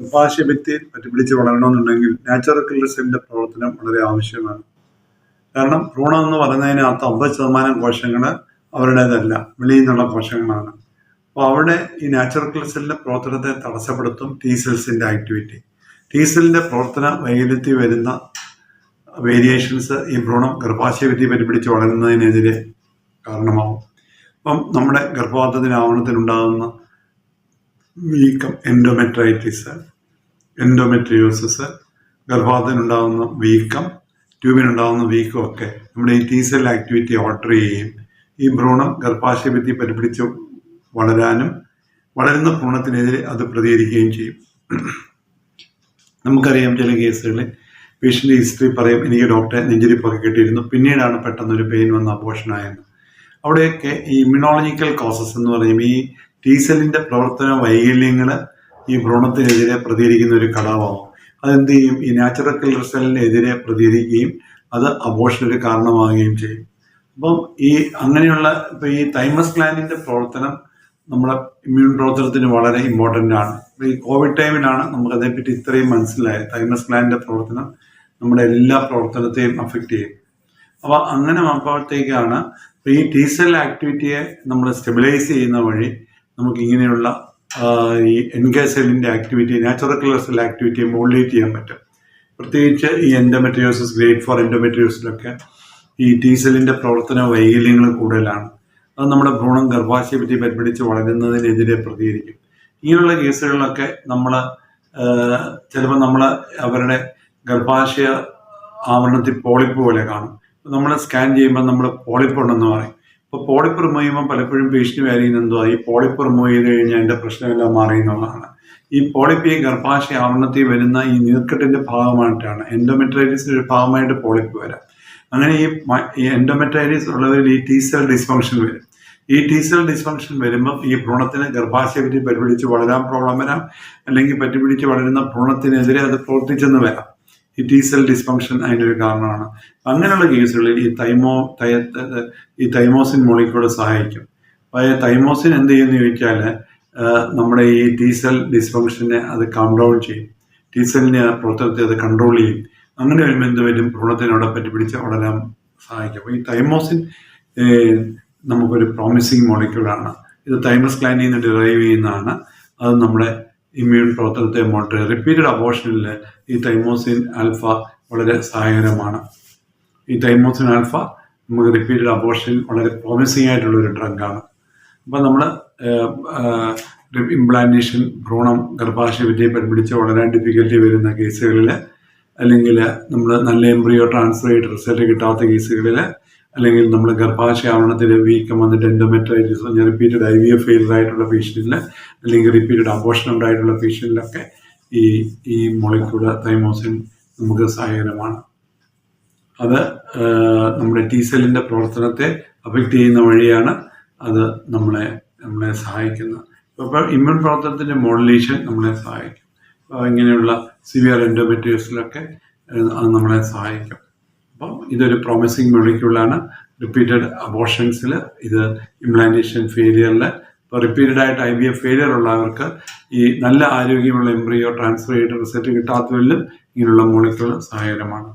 ഗർഭാശയഭിത്തിയിൽ പറ്റിപ്പിടിച്ച് വളരണമെന്നുണ്ടെങ്കിൽ natural killer സെല്ലിന്റെ പ്രവർത്തനം വളരെ ആവശ്യമാണ്. കാരണം ഭ്രൂണം എന്ന് പറയുന്നതിനകത്ത് അമ്പത് ശതമാനം കോശങ്ങൾ അവരുടേതല്ല വെളിയിൽ നിന്നുള്ള കോശങ്ങളാണ്. അപ്പോൾ അവിടെ ഈ നാച്ചുറൽ കില്ലർ സെല്ലിന്റെ പ്രവർത്തനത്തെ തടസ്സപ്പെടുത്തും ടി സെൽസിന്റെ ആക്ടിവിറ്റി ടി സെല്ലിന്റെ പ്രവർത്തന വൈകല്യത്തിൽ വരുന്ന വേരിയേഷൻസ് ഈ ഭ്രൂണം ഗർഭാശയഭിത്തി പരിപിടിച്ച് വളരുന്നതിനെതിരെ കാരണമാവും. അപ്പം നമ്മുടെ ഗർഭപാത്രത്തിനാവണത്തിനുണ്ടാകുന്ന വീക്കം എൻഡോമെട്രൈറ്റിസ് എൻഡോമെട്രിയോസിസ് ഗർഭപാത്രത്തിനുണ്ടാകുന്ന വീക്കം ട്യൂബിനുണ്ടാകുന്ന വീക്കം ഒക്കെ നമ്മുടെ ഈ ടി സെൽ ആക്ടിവിറ്റി ഓൾട്ടർ ചെയ്യുകയും ഈ ഭ്രൂണം ഗർഭാശയഭിത്തി പരിപിടിച്ച് വളരാനും വളരുന്ന ഭ്രൂണത്തിനെതിരെ അത് പ്രതികരിക്കുകയും ചെയ്യും. നമുക്കറിയാം ചില കേസുകളിൽ പേഷ്യന്റ് ഹിസ്റ്ററി പറയും എനിക്ക് ഡോക്ടറെ നെഞ്ചിരിപ്പൊക്കെ കിട്ടിയിരുന്നു പിന്നീടാണ് പെട്ടെന്നൊരു പെയിൻ വന്ന അബോഷനായെന്ന് അവിടെയൊക്കെ ഈ ഇമ്മ്യൂണോളജിക്കൽ കോസസ് എന്ന് പറയും ഈ ടി സെല്ലിന്റെ പ്രവർത്തന വൈകല്യങ്ങൾ ഈ ഭ്രൂണത്തിനെതിരെ പ്രതികരിക്കുന്ന ഒരു ഘടകമാകും അതെന്ത് ചെയ്യും? ഈ നാച്ചുറൽ കില്ലർ സെല്ലിനെതിരെ പ്രതികരിക്കുകയും അത് അബോഷനൊരു കാരണമാവുകയും ചെയ്യും. അപ്പം ഈ അങ്ങനെയുള്ള ഇപ്പൊ ഈ തൈമസ് ക്ലാനിന്റെ പ്രവർത്തനം നമ്മുടെ ഇമ്മ്യൂൺ പ്രവർത്തനത്തിന് വളരെ ഇമ്പോർട്ടന്റ് ആണ്. ഈ കോവിഡ് ടൈമിലാണ് നമുക്ക് അതേപ്പറ്റി ഇത്രയും മനസ്സിലായത്. തൈമസ് ക്ലാനിന്റെ പ്രവർത്തനം നമ്മുടെ എല്ലാ പ്രവർത്തനത്തെയും അഫക്റ്റ് ചെയ്യും. അപ്പോൾ അങ്ങനെ ആകുമ്പോഴത്തേക്കാണ് ഈ ടീസൽ ആക്ടിവിറ്റിയെ നമ്മൾ സ്റ്റെബിലൈസ് ചെയ്യുന്ന വഴി നമുക്ക് ഇങ്ങനെയുള്ള ഈ സെല്ലിന്റെ ആക്ടിവിറ്റി നാച്ചുറൽ കില്ലർ സെൽ ആക്ടിവിറ്റിയെ മോഡുലേറ്റ് ചെയ്യാൻ പറ്റും. പ്രത്യേകിച്ച് ഈ എൻഡോമെട്രിയോസിസ് ഗ്രേറ്റ് ഫോർ എൻഡോമെട്രിയോസിലൊക്കെ ഈ ടി സെല്ലിന്റെ പ്രവർത്തന വൈകല്യങ്ങൾ കൂടുതലാണ്. അത് നമ്മുടെ ഭ്രൂണം ഗർഭാശയപറ്റി പരിപിടിച്ച് വളരുന്നതിനെതിരെ പ്രതികരിക്കും. ഇങ്ങനെയുള്ള കേസുകളിലൊക്കെ നമ്മൾ ചിലപ്പോൾ നമ്മൾ അവരുടെ ഗർഭാശയ ആവരണത്തിൽ പോളിപ്പ് പോലെ കാണും. നമ്മൾ സ്കാൻ ചെയ്യുമ്പോൾ നമ്മൾ പോളിപ്പ് ഉണ്ടെന്ന് പറയും. അപ്പോൾ പോളിപ്പ് റിമൂവ് ചെയ്യുമ്പോൾ പലപ്പോഴും പേഷ്യന്റ് വിചാരിക്കുന്നത് എന്തോ ഈ പോളിപ്പ് റിമൂവ് ചെയ്ത് കഴിഞ്ഞാൽ എന്റെ പ്രശ്നമെല്ലാം മാറി എന്നുള്ളതാണ്. ഈ പോളിപ്പ് ഗർഭാശയ ആവരണത്തിൽ വരുന്ന ഈ നീർക്കെട്ടിന്റെ ഭാഗമായിട്ടാണ്. എൻഡോമെട്രൈറ്റിസിന്റെ ഒരു ഭാഗമായിട്ട് പോളിപ്പ് വരാം. അങ്ങനെ ഈ എൻഡോമെട്രൈറ്റിസ് ഉള്ളവരിൽ ഈ ടി സെൽ ഡിസ്ഫങ്ഷൻ വരും. ഈ ടി സെൽ ഡിസ്ഫങ്ഷൻ വരുമ്പോൾ ഈ ഭ്രൂണത്തിന് ഗർഭാശയപറ്റി പറ്റിപ്പിടിച്ച് വളരാൻ പ്രോബ്ലം വരാം. അല്ലെങ്കിൽ പറ്റിപ്പിടിച്ച് വളരുന്ന ഭ്രൂണത്തിനെതിരെ അത് പ്രവർത്തിച്ചെന്ന് വരാം. ഈ ടി സെൽ ഡിസ്ഫങ്ഷൻ അതിനൊരു കാരണമാണ്. അങ്ങനെയുള്ള കേസുകളിൽ ഈ തൈമോ തയ ഈ തൈമോസിൻ മോളിക്കൂടെ സഹായിക്കും. അപ്പോൾ തൈമോസിൻ എന്ത് ചെയ്യുമെന്ന് ചോദിച്ചാൽ നമ്മുടെ ഈ ടി സെൽ ഡിസ്ഫങ്ഷനെ അത് കാം ഡൗൺ ചെയ്യും ടി സെല്ലിനെ പുറത്തെടുത്ത് അത് കൺട്രോൾ ചെയ്യും. അങ്ങനെ വരുമ്പോൾ എന്ത് വരും ഭ്രൂണത്തിനോടെ പറ്റി പിടിച്ച് വളരാൻ സഹായിക്കും. അപ്പോൾ ഈ തൈമോസിൻ നമുക്കൊരു പ്രോമിസിങ് മോളിക്കൂളാണ് ഇത് തൈമസ് ഗ്ലാൻഡിൽ നിന്ന് ഡിറൈവ് ചെയ്യുന്നതാണ്. അത് നമ്മുടെ ഇമ്മ്യൂൺ പ്രവർത്തനത്തെ മോട്ടർ റിപ്പീറ്റഡ് അബോഷനിൽ ഈ തൈമോസിൻ ആൽഫ വളരെ സഹായകരമാണ്. ഈ തൈമോസിൻ ആൽഫ നമുക്ക് റിപ്പീറ്റഡ് അബോർഷൻ വളരെ പ്രോമിസിങ് ആയിട്ടുള്ള ഒരു ഡ്രഗാണ് അപ്പം നമ്മൾ ഇംപ്ലാന്റേഷൻ ഭ്രൂണം ഗർഭാശയ വിജയം പിടിച്ച് വളരാൻ ഡിഫിക്കൽറ്റി വരുന്ന കേസുകളിൽ അല്ലെങ്കിൽ നമ്മൾ നല്ല എംബ്രിയോ ട്രാൻസ്ഫർ ചെയ്തിട്ട് റിസൾട്ട് കിട്ടാത്ത കേസുകളിൽ അല്ലെങ്കിൽ നമ്മൾ ഗർഭാശയ ഗർഭാശയാവണത്തിൽ വീക്കം വന്നിട്ട് എൻഡോമെട്രൈറ്റിസ് ഞാൻ repeated I V F failed ആയിട്ടുള്ള പേഷ്യന്റിൽ അല്ലെങ്കിൽ റിപ്പീറ്റഡ് അബോഷൻ ഉണ്ടായിട്ടുള്ള പേഷ്യന്റിലൊക്കെ ഈ ഈ മൊളിക്യൂൾ തൈമോസിൻ നമുക്ക് സഹായകരമാണ്. അത് നമ്മുടെ ടി സെല്ലിന്റെ പ്രവർത്തനത്തെ അഫക്റ്റ് ചെയ്യുന്ന വഴിയാണ് അത് നമ്മളെ നമ്മളെ സഹായിക്കുന്നത്. അപ്പോൾ ഇമ്മ്യൂൺ പ്രവർത്തനത്തിന്റെ മോഡുലേഷൻ നമ്മളെ സഹായിക്കും. ഇങ്ങനെയുള്ള സിവിയർ എൻഡോമെറ്റീരിയൽസിലൊക്കെ അത് നമ്മളെ സഹായിക്കും. അപ്പം ഇതൊരു പ്രോമിസിങ് മൊളിക്യൂളാണ് റിപ്പീറ്റഡ് അബോർഷൻസിൽ ഇത് ഇംപ്ലാന്റേഷൻ ഫെയിലിയറിൽ ഇപ്പോൾ റിപ്പീറ്റഡ് ആയിട്ട് ഐ ബി എഫ് ഫെയിലിയർ ഉള്ളവർക്ക് ഈ നല്ല ആരോഗ്യമുള്ള എംബ്രിയോ ട്രാൻസ്ഫർ ചെയ്തിട്ട് റിസൾട്ട് കിട്ടാത്തവരിലും ഇങ്ങനെയുള്ള മോളിക്യൂൾ സഹായകരമാണ്.